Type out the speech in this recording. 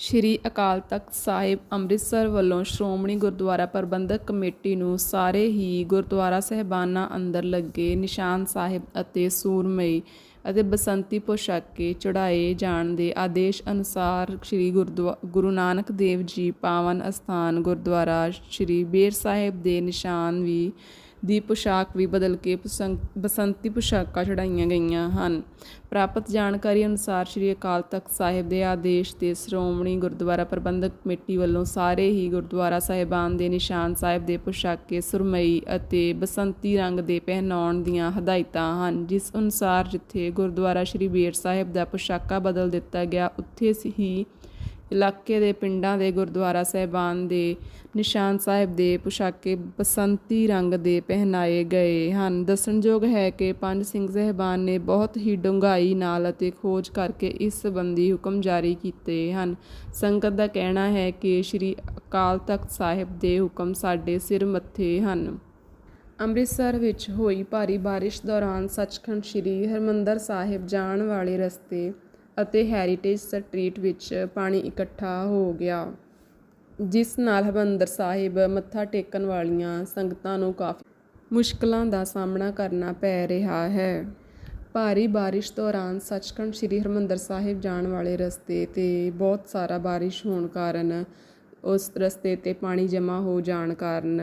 ਸ਼੍ਰੀ ਅਕਾਲ ਤਖਤ ਸਾਹਿਬ ਅੰਮ੍ਰਿਤਸਰ ਵੱਲੋਂ ਸ਼੍ਰੋਮਣੀ ਗੁਰਦੁਆਰਾ ਪ੍ਰਬੰਧਕ ਕਮੇਟੀ ਨੂੰ ਸਾਰੇ ਹੀ ਗੁਰਦੁਆਰਾ ਸਾਹਿਬਾਨਾਂ ਅੰਦਰ ਲੱਗੇ ਨਿਸ਼ਾਨ ਸਾਹਿਬ ਅਤੇ ਸੂਰਮਈ ਅਤੇ ਬਸੰਤੀ ਪੋਸ਼ਾਕੇ ਚੜ੍ਹਾਏ ਜਾਣ ਦੇ ਆਦੇਸ਼ ਅਨੁਸਾਰ ਸ਼੍ਰੀ ਗੁਰਦੁਆ, ਗੁਰੂ ਨਾਨਕ ਦੇਵ ਜੀ ਪਾਵਨ ਅਸਥਾਨ ਗੁਰਦੁਆਰਾ ਸ਼੍ਰੀ ਬੇਰ ਸਾਹਿਬ ਦੇ ਨਿਸ਼ਾਨ ਵੀ ਦੀ ਪੁਸ਼ਾਕ ਵੀ ਬਦਲ ਕੇ ਪਸੰ- ਬਸੰਤੀ ਪੁਸ਼ਾਕਾਂ ਚੜਾਈਆਂ ਗਈਆਂ ਹਨ। ਪ੍ਰਾਪਤ ਜਾਣਕਾਰੀ ਅਨੁਸਾਰ ਸ਼੍ਰੀ ਅਕਾਲ ਤਖਤ ਸਾਹਿਬ ਦੇ ਆਦੇਸ਼ ਤੇ ਸ਼੍ਰੋਮਣੀ ਗੁਰਦੁਆਰਾ ਪ੍ਰਬੰਧਕ ਕਮੇਟੀ ਵੱਲੋਂ ਸਾਰੇ ਹੀ ਗੁਰਦੁਆਰਾ ਸਾਹਿਬਾਨ ਦੇ ਨਿਸ਼ਾਨ ਸਾਹਿਬ ਦੇ ਪੁਸ਼ਾਕੇ ਸੁਰਮਈ ਅਤੇ ਬਸੰਤੀ ਰੰਗ ਦੇ ਪਹਿਨਾਉਣ ਦੀਆਂ ਹਦਾਇਤਾਂ ਹਨ, ਜਿਸ ਅਨੁਸਾਰ ਜਿੱਥੇ ਗੁਰਦੁਆਰਾ ਸ਼੍ਰੀ ਬੇਰ ਸਾਹਿਬ ਦਾ ਪੁਸ਼ਾਕਾ ਬਦਲ ਦਿੱਤਾ ਗਿਆ, ਉੱਥੇ ਹੀ ਇਲਾਕੇ ਦੇ ਪਿੰਡਾਂ ਦੇ, ਗੁਰਦੁਆਰਾ ਸਾਹਿਬਾਨ ਦੇ, ਨਿਸ਼ਾਨ ਸਾਹਿਬ ਦੇ ਪੁਸ਼ਾਕੇ ਬਸੰਤੀ ਰੰਗ ਦੇ ਪਹਿਨਾਏ ਗਏ ਹਨ। ਦੱਸਣਯੋਗ ਹੈ ਕਿ ਪੰਜ ਸਿੰਘ ਸਾਹਿਬਾਨ ਨੇ ਬਹੁਤ ਹੀ ਡੂੰਘਾਈ ਨਾਲ ਅਤੇ ਖੋਜ ਕਰਕੇ ਇਸ ਸੰਬੰਧੀ ਹੁਕਮ ਜਾਰੀ ਕੀਤੇ ਹਨ। ਸੰਗਤ ਦਾ ਕਹਿਣਾ ਹੈ ਕਿ ਸ੍ਰੀ ਅਕਾਲ ਤਖਤ ਸਾਹਿਬ ਦੇ ਹੁਕਮ ਸਾਡੇ ਸਿਰ ਮੱਥੇ ਹਨ। ਅੰਮ੍ਰਿਤਸਰ ਵਿੱਚ ਹੋਈ ਭਾਰੀ ਬਾਰਿਸ਼ ਦੌਰਾਨ ਸੱਚਖੰਡ ਸ੍ਰੀ ਹਰਮੰਦਰ ਸਾਹਿਬ ਜਾਣ ਵਾਲੇ ਰਸਤੇ ਅਤੇ ਹੈਰੀਟੇਜ ਸਟਰੀਟ ਵਿੱਚ ਪਾਣੀ ਇਕੱਠਾ ਹੋ ਗਿਆ, ਜਿਸ ਨਾਲ ਹਰਿਮੰਦਰ ਸਾਹਿਬ ਮੱਥਾ ਟੇਕਣ ਵਾਲੀਆਂ ਸੰਗਤਾਂ ਨੂੰ ਕਾਫੀ ਮੁਸ਼ਕਲਾਂ ਦਾ ਸਾਹਮਣਾ ਕਰਨਾ ਪੈ ਰਿਹਾ ਹੈ। ਭਾਰੀ ਬਾਰਿਸ਼ ਦੌਰਾਨ ਸੱਚਖੰਡ ਸ੍ਰੀ ਹਰਿਮੰਦਰ ਸਾਹਿਬ ਜਾਣ ਵਾਲੇ ਰਸਤੇ ਤੇ ਬਹੁਤ ਸਾਰਾ ਬਾਰਿਸ਼ ਹੋਣ ਕਾਰਨ ਉਸ ਰਸਤੇ ਤੇ ਪਾਣੀ ਜਮ੍ਹਾਂ ਹੋ ਜਾਣ ਕਾਰਨ